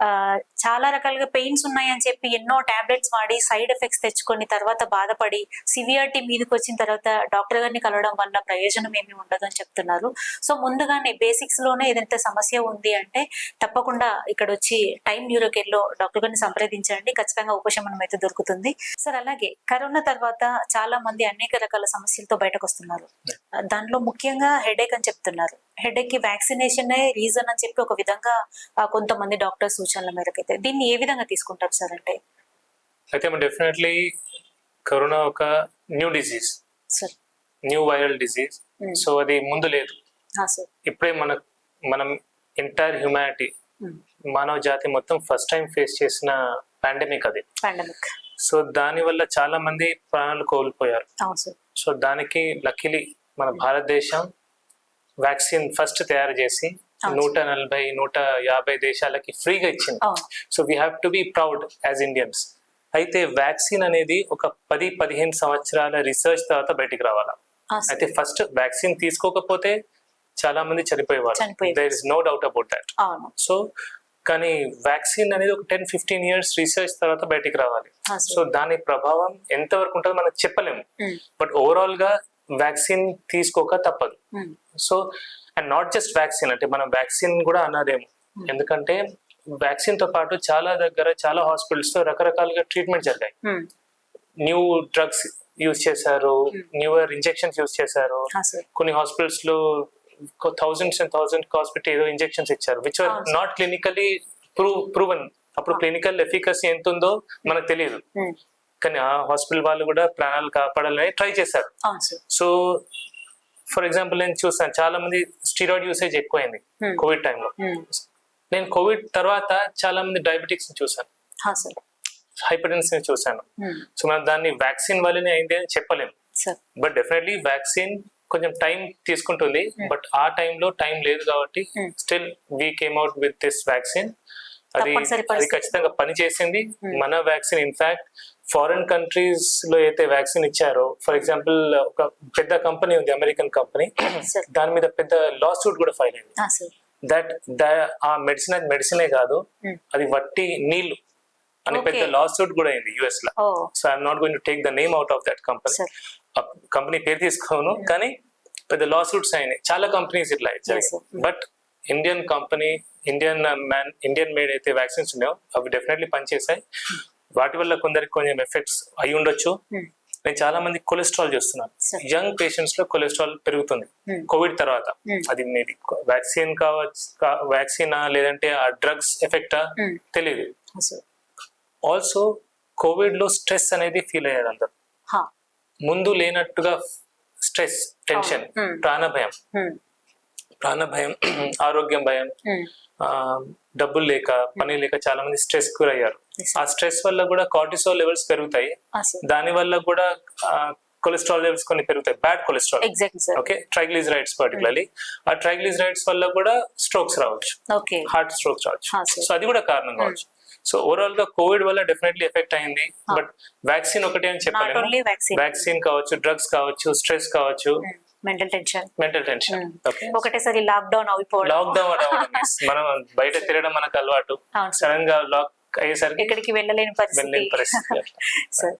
ఆ, చాలా రకాలుగా పెయిన్స్ ఉన్నాయని చెప్పి ఎన్నో టాబ్లెట్స్ వాడి సైడ్ ఎఫెక్ట్స్ తెచ్చుకొని తర్వాత బాధపడి సివియారిటీ మీదకి వచ్చిన తర్వాత డాక్టర్ గారిని కలవడం వల్ల ప్రయోజనం ఏమి ఉండదు అని చెప్తున్నారు. సో ముందుగానే బేసిక్స్లోనే ఏదైతే సమస్య ఉంది అంటే తప్పకుండా ఇక్కడ వచ్చి టైం న్యూరోకేర్లో డాక్టర్ గారిని సంప్రదించండి. ఖచ్చితంగా ఉపశమనం అయితే దొరుకుతుంది. సార్ అలాగే కరోనా తర్వాత చాలా మంది అనేక రకాల సమస్యలతో బయటకు వస్తున్నారు దాంట్లో ముఖ్యంగా హెడేక్ అని చెప్తున్నారు. హెడేక్కి వ్యాక్సినేషన్ రీజన్ అని చెప్పి ఒక విధంగా కొంతమంది డాక్టర్ సూచనల మేరకు అయితే దీన్ని ఏ విధంగా తీసుకుంటారు సార్ అంటే? అయితే డెఫినెట్లీ కరోనా ఒక new disease sir. New viral disease Mm. So అది ముందు లేదు. ఇప్పుడే మన మనం ఎంటైర్ హ్యుమానిటీ మానవ జాతి మొత్తం ఫస్ట్ టైం ఫేస్ చేసిన పాండమిక్ అది. సో దాని వల్ల చాలా మంది ప్రాణాలు కోల్పోయారు. సో దానికి లక్కీలీ మన భారతదేశం వ్యాక్సిన్ ఫస్ట్ తయారు చేసి. నూట నలభై నూట యాభై దేశాలకి ఫ్రీగా ఇచ్చింది. So we have to be proud as Indians అయితే వ్యాక్సిన్ అనేది ఒక పది పదిహేను సంవత్సరాల రీసెర్చ్ తర్వాత బయటికి రావాలా. అయితే ఫస్ట్ వ్యాక్సిన్ తీసుకోకపోతే చాలా మంది చనిపోయేవారు. There is no doubt about that so కానీ వ్యాక్సిన్ అనేది ఒక టెన్ ఫిఫ్టీన్ ఇయర్స్ రీసెర్చ్ తర్వాత బయటికి రావాలి. సో దాని ప్రభావం ఎంతవరకు ఉంటుందో మనకు చెప్పలేము. బట్ ఓవరాల్గా వ్యాక్సిన్ తీసుకోక తప్పదు. So and not just vaccine అంటే మనం వ్యాక్సిన్ కూడా అన్నదేమో ఎందుకంటే వ్యాక్సిన్తో పాటు చాలా దగ్గర చాలా హాస్పిటల్స్తో రకరకాలుగా ట్రీట్మెంట్ జరిగాయి. న్యూ డ్రగ్స్ యూజ్ చేశారు న్యూయర్ ఇంజెక్షన్స్ యూజ్ చేశారు. సార్. కొన్ని హాస్పిటల్స్లో థౌజండ్స్ అండ్ థౌజండ్ హాస్పిటల్ ఏదో ఇంజెక్షన్స్ ఇచ్చారు which are. Not clinically prove proven అప్పుడు క్లినికల్ ఎఫికసీ ఎంత ఉందో మనకు తెలియదు. ఉమ్, కానీ ఆ హాస్పిటల్ వాళ్ళు కూడా ప్రాణాలు కాపాడాలని ట్రై చేశారు. సో ఫర్ ఎగ్జాంపుల్ నేను చూసాను చాలా మంది స్టీరాయిడ్ యూసేజ్ ఎక్కువైంది Hmm. కోవిడ్ టైంలో ఉమ్, నేను కోవిడ్ తర్వాత చాలా మంది డయాబెటిక్స్ చూసాను ని చూసాను ఉమ్, సో మనం దాన్ని వ్యాక్సిన్ వల్లనే అయింది అని చెప్పలేము. బట్ డెఫినెట్లీ వ్యాక్సిన్ కొంచెం టైం తీసుకుంటుంది. బట్ ఆ టైంలో టైం లేదు కాబట్టి Hmm. Still we came out with this vaccine అది అది. ఖచ్చితంగా పనిచేసింది. మన వ్యాక్సిన్ ఇన్ఫాక్ట్ ఫారెన్ కంట్రీస్లో అయితే వ్యాక్సిన్ ఇచ్చారో ఫర్ ఎగ్జాంపుల్ ఒక పెద్ద కంపెనీ ఉంది అమెరికన్ కంపెనీ. దాని మీద పెద్ద లా సూట్ కూడా ఫైల్ అయింది. దట్ ఆ మెడిసిన్ అది మెడిసినే కాదు Hmm. అది వట్టి నీళ్ళు అని పెద్ద. లా సూట్ కూడా అయింది యుఎస్లో. So I'm not going to take the name out of that company company పేరు తీసుకోను కానీ పెద్ద లా సూట్స్ అయినాయి. చాలా కంపెనీస్ ఇట్లా. But Indian company Indian man Indian made అయితే వ్యాక్సిన్స్ ఉన్నాయో అవి డెఫినెట్లీ పనిచేసాయి వాటి వల్ల కొందరికి కొంచెం ఎఫెక్ట్స్ అయి ఉండొచ్చు Hmm. నేను చాలా మంది కొలెస్ట్రాల్ చూస్తున్నాను. యంగ్ పేషెంట్స్లో కొలెస్ట్రాల్ పెరుగుతుంది Hmm. కోవిడ్ తర్వాత Hmm. అది మేబీ వ్యాక్సిన్ కావచ్చు వ్యాక్సిన్ లేదంటే ఆ డ్రగ్స్ ఎఫెక్టా Hmm. తెలియదు ఆల్సో కోవిడ్లో స్ట్రెస్ అనేది ఫీల్ అయ్యారు అందరు ముందు లేనట్టుగా స్ట్రెస్ టెన్షన్ Hmm. ప్రాణ భయం ప్రాణ భయం ఆరోగ్యం భయం డబ్బులు లేక పని లేక చాలా మంది స్ట్రెస్ గురయ్యారు Yes. ఆ స్ట్రెస్ వల్ల కూడా కార్టిసోల్ లెవెల్స్ పెరుగుతాయి. సార్ దాని వల్ల కూడా కొలెస్ట్రాల్ లెవెల్స్ కొన్ని పెరుగుతాయి. Bad cholesterol. Okay? Triglycerides particularly ఆ ట్రైగ్లిజరైడ్స్ వల్ల కూడా స్ట్రోక్స్ రావచ్చు. ఓకే హార్ట్ స్ట్రోక్స్ రావచ్చు. Ah. సో అది కూడా కారణం కావచ్చు. సో ఓవరాల్గా కోవిడ్ వల్ల డెఫినెట్లీ ఎఫెక్ట్ అయింది. బట్ వ్యాక్సిన్ ఒకటే అని ఓన్లీ వ్యాక్సిన్ కావచ్చు డ్రగ్స్ కావచ్చు స్ట్రెస్ కావచ్చు. మెంటల్ టెన్షన్ మెంటల్ టెన్షన్ ఒకటేసారి లాక్డౌన్ అయిపోవడం. లాక్డౌన్ మనం బయట తిరగడం మనకు అలవాటు. సడన్గా లాక్ అయ్యేసరికి ఎక్కడికి వెళ్ళలేని పరిస్థితి. వెళ్ళలేని పరిస్థితి. సార్